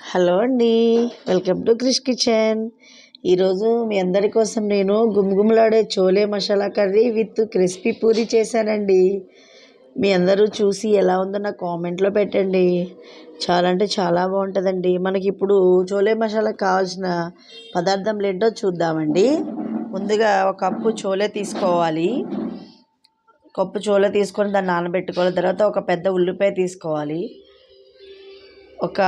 Hello అండి. Welcome to Krish kitchen. ఈరోజు మీ అందరి కోసం నేను గుమ్గుమలాడే chole masala curry with crispy puri చేశానండి. మీ అందరూ చూసి ఎలా ఉందో నాకు కామెంట్లో పెట్టండి. చాలా అంటే చాలా బాగుంటుందండి. మనకి ఇప్పుడు చోలే మసాలా కావాల్సిన పదార్థం ఏంటో చూద్దామండి. ముందుగా ఒక కప్పు చోలే తీసుకోవాలి. కప్పు చోలే తీసుకొని దాన్ని నానబెట్టుకోవాలి. తర్వాత ఒక పెద్ద ఉల్లిపాయ తీసుకోవాలి. ఒక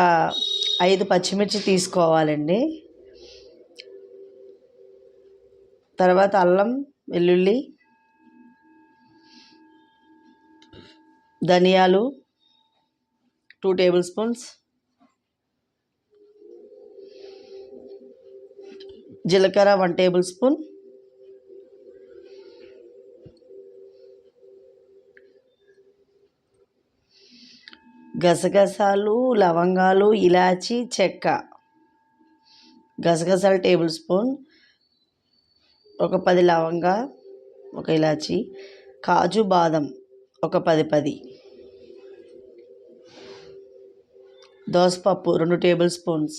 ఐదు పచ్చిమిర్చి తీసుకోవాలండి. తర్వాత అల్లం వెల్లుల్లి ధనియాలు టూ టేబుల్ స్పూన్స్ జీలకర్ర వన్ టేబుల్ స్పూన్ గసగసాలు లవంగాలు ఇలాచి చెక్క. గసగసాలు టేబుల్ స్పూన్ ఒక పది లవంగా ఒక ఇలాచి కాజు బాదం ఒక పది పది. దోసపప్పు రెండు టేబుల్ స్పూన్స్.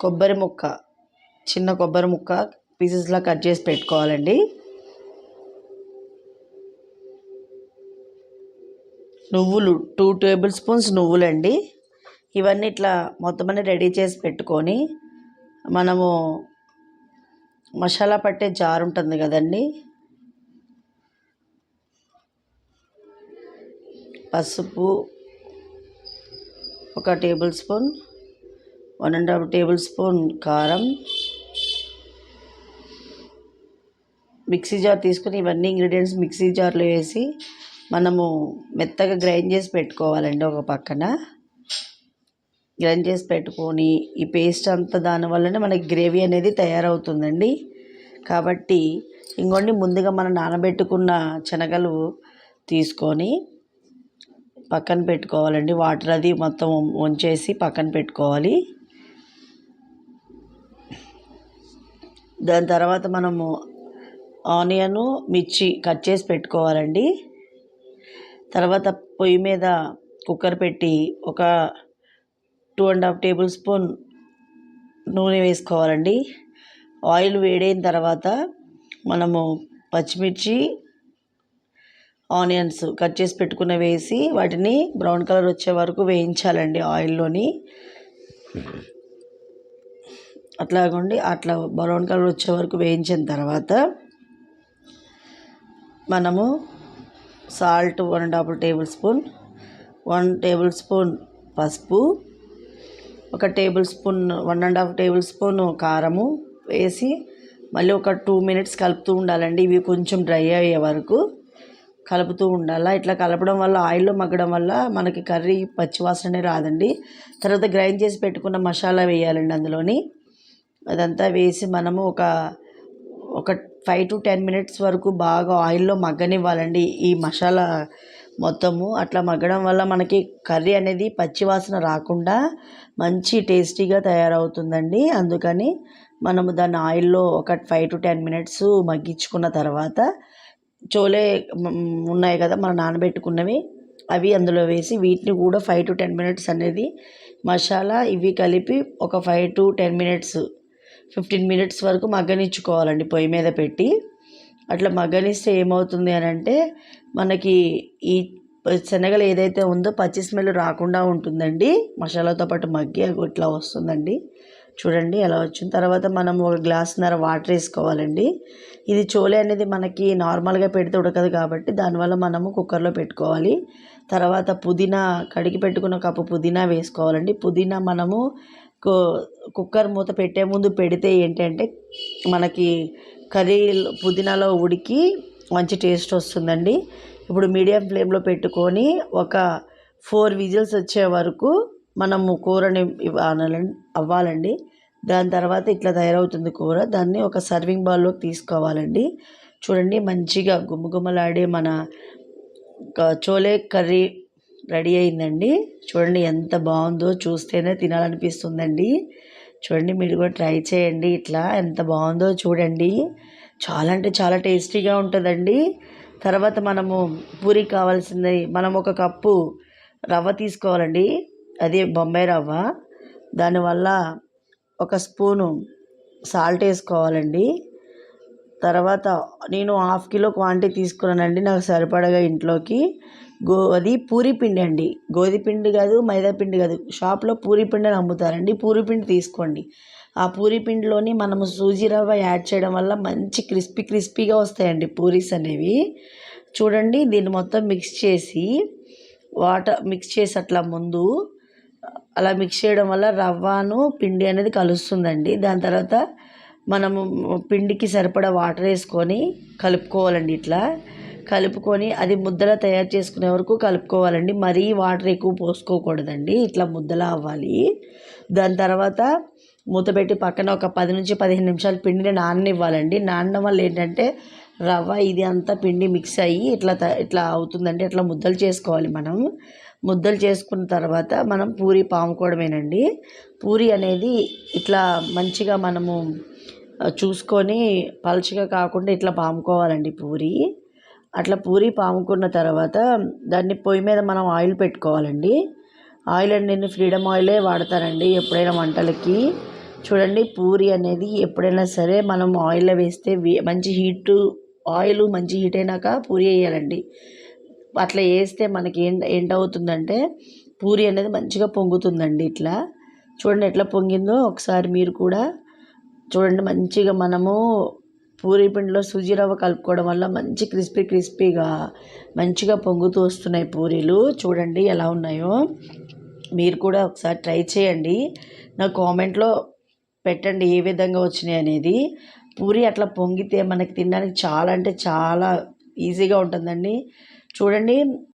కొబ్బరి ముక్క చిన్న కొబ్బరి ముక్క పీసెస్లా కట్ చేసి పెట్టుకోవాలండి. నువ్వులు టూ టేబుల్ స్పూన్స్ నువ్వులండి. ఇవన్నీ ఇట్లా మొత్తం అన్ని రెడీ చేసి పెట్టుకొని మనము మసాలా పట్టే జార్ ఉంటుంది కదండి. పసుపు ఒక tablespoon one and half tablespoon కారం. మిక్సీ జార్ తీసుకుని ఇవన్నీ ఇంగ్రీడియంట్స్ మిక్సీ జార్లో వేసి మనము మెత్తగా గ్రైండ్ చేసి పెట్టుకోవాలండి ఒక పక్కన. గ్రైండ్ చేసి పెట్టుకొని ఈ పేస్ట్ అంతా దానివల్లనే మనకి గ్రేవీ అనేది తయారవుతుందండి. కాబట్టి ఇంకోండి ముందుగా మనం నానబెట్టుకున్న శనగలు తీసుకొని పక్కన పెట్టుకోవాలండి. వాటర్ అది మొత్తం వంచేసి పక్కన పెట్టుకోవాలి. దాని తర్వాత మనము ఆనియను మిర్చి కట్ చేసి పెట్టుకోవాలండి. తర్వాత పొయ్యి మీద కుక్కర్ పెట్టి ఒక two and half tablespoon నూనె వేసుకోవాలండి. ఆయిల్ వేడైన తర్వాత మనము పచ్చిమిర్చి ఆనియన్స్ కట్ చేసి పెట్టుకున్న వేసి వాటిని బ్రౌన్ కలర్ వచ్చే వరకు వేయించాలండి ఆయిల్లోని. అట్లాగండి అట్లా బ్రౌన్ కలర్ వచ్చే వరకు వేయించిన తర్వాత మనము salt one and half tablespoon one tablespoon పసుపు ఒక tablespoon one and half tablespoon కారము వేసి మళ్ళీ ఒక టూ మినిట్స్ కలుపుతూ ఉండాలండి. ఇవి కొంచెం డ్రై అయ్యే వరకు కలుపుతూ ఉండాలా? ఇట్లా కలపడం వల్ల ఆయిల్లో మగ్గడం వల్ల మనకి కర్రీ పచ్చివాసననే రాదండి. తర్వాత గ్రైండ్ చేసి పెట్టుకున్న మసాలా వేయాలండి అందులోని. అదంతా వేసి మనము ఒక ఒక ఫైవ్ టు టెన్ మినిట్స్ వరకు బాగా ఆయిల్లో మగ్గనివ్వాలండి ఈ మసాలా మొత్తము. అట్లా మగ్గడం వల్ల మనకి కర్రీ అనేది పచ్చివాసన రాకుండా మంచి టేస్టీగా తయారవుతుందండి. అందుకని మనము దాన్ని ఆయిల్లో ఒక ఫైవ్ టు టెన్ మినిట్స్ మగ్గించుకున్న తర్వాత చోలే ఉన్నాయి కదా మనం నానబెట్టుకున్నవి అవి అందులో వేసి వీటిని కూడా ఫైవ్ టు టెన్ మినిట్స్ అనేది మసాలా ఇవి కలిపి ఒక five to ten minutes fifteen minutes వరకు మగ్గనిచ్చుకోవాలండి పొయ్యి మీద పెట్టి. అట్లా మగ్గనిస్తే ఏమవుతుంది అని అంటే మనకి ఈ శనగలు ఏదైతే ఉందో పచ్చి స్మెల్ రాకుండా ఉంటుందండి. మసాలాతో పాటు మగ్గి ఇట్లా వస్తుందండి. చూడండి ఎలా వచ్చిన తర్వాత మనం ఒక గ్లాస్న్నర వాటర్ వేసుకోవాలండి. ఇది చోలే అనేది మనకి నార్మల్గా పెడితే ఉడకదు కాబట్టి దానివల్ల మనము కుక్కర్లో పెట్టుకోవాలి. తర్వాత పుదీనా కడిగి పెట్టుకున్న కప్పు పుదీనా వేసుకోవాలండి. పుదీనా మనము కుక్కర్ మూత పెట్టే ముందు పెడితే ఏంటంటే మనకి కర్రీ పుదీనాలో ఉడికి మంచి టేస్ట్ వస్తుందండి. ఇప్పుడు మీడియం ఫ్లేమ్లో పెట్టుకొని ఒక ఫోర్ విజిల్స్ వచ్చే వరకు మనము కూరని అవ్వాలండి. దాని తర్వాత ఇట్లా తయారవుతుంది కూర. దాన్ని ఒక సర్వింగ్ బౌల్లోకి తీసుకోవాలండి. చూడండి మంచిగా గుమగుమలాడే మన చోలే కర్రీ రెడీ అయిందండి. చూడండి ఎంత బాగుందో చూస్తేనే తినాలనిపిస్తుందండి. చూడండి మీరు కూడా ట్రై చేయండి ఇట్లా. ఎంత బాగుందో చూడండి. చాలా అంటే చాలా టేస్టీగా ఉంటుందండి. తర్వాత మనము పూరి కావాల్సింది మనం ఒక కప్పు రవ్వ తీసుకోవాలండి. అదే బొంబాయి రవ్వ. దానివల్ల ఒక స్పూను సాల్ట్ వేసుకోవాలండి. తర్వాత నేను హాఫ్ కిలో క్వాంటిటీ తీసుకున్నానండి. నాకు సరిపడగా ఇంట్లోకి. గో అది పూరి పిండి అండి. గోధుమ పిండి కాదు మైదా పిండి కాదు. షాప్లో పూరి పిండిని అమ్ముతారండి. పూరి పిండి తీసుకోండి. ఆ పూరి పిండిలోని మనము సూజీ రవ్వ యాడ్ చేయడం వల్ల మంచి క్రిస్పీ క్రిస్పీగా వస్తాయండి పూరీస్ అనేవి. చూడండి దీన్ని మొత్తం మిక్స్ చేసి వాటర్ మిక్స్ చేసి అట్లా ముందు అలా మిక్స్ చేయడం వల్ల రవ్వను పిండి అనేది కలుస్తుందండి. దాని తర్వాత మనము పిండికి సరిపడా వాటర్ వేసుకొని కలుపుకోవాలండి ఇట్లా. కలుపుకొని అది ముద్దలా తయారు చేసుకునే వరకు కలుపుకోవాలండి. మరీ వాటర్ ఎక్కువ పోసుకోకూడదండి. ఇట్లా ముద్దలా అవ్వాలి. దాని తర్వాత మూతపెట్టి పక్కన ఒక పది నుంచి పదిహేను నిమిషాలు పిండిని నాననివ్వాలండి. నానడం వల్ల ఏంటంటే రవ్వ ఇది అంతా పిండి మిక్స్ అయ్యి ఇట్లా త ఇట్లా అవుతుందండి. ఇట్లా ముద్దలు చేసుకోవాలి మనం. ముద్దలు చేసుకున్న తర్వాత మనం పూరి పాముకోవడమేనండి పూరి అనేది ఇట్లా మంచిగా మనము చూసుకొని పలుచగా కాకుండా ఇట్లా పాముకోవాలండి పూరి. అట్లా పూరి పాముకున్న తర్వాత దాన్ని పొయ్యి మీద మనం ఆయిల్ పెట్టుకోవాలండి. ఆయిల్ అండి నేను ఫ్రీడమ్ ఆయిలే వాడతానండి ఎప్పుడైనా వంటలకి. చూడండి పూరి అనేది ఎప్పుడైనా సరే మనం ఆయిల్లో వేస్తే మంచి హీటు ఆయిల్ మంచి హీట్ అయినాక పూరి వేయాలండి. అట్లా వేస్తే మనకి ఏం ఏంటవుతుందంటే పూరి అనేది మంచిగా పొంగుతుందండి ఇట్లా. చూడండి ఎట్లా పొంగిందో ఒకసారి మీరు కూడా చూడండి మంచిగా మనము పూరి పిండిలో సూజీ రవ్వ కలుపుకోవడం వల్ల మంచి క్రిస్పీ క్రిస్పీగా మంచిగా పొంగుతూ వస్తున్నాయి పూరీలు. చూడండి ఎలా ఉన్నాయో. మీరు కూడా ఒకసారి ట్రై చేయండి. నా కామెంట్లో పెట్టండి ఏ విధంగా వచ్చినాయి అనేది. పూరి అట్లా పొంగితే మనకి తినడానికి చాలా అంటే చాలా ఈజీగా ఉంటుందండి. చూడండి.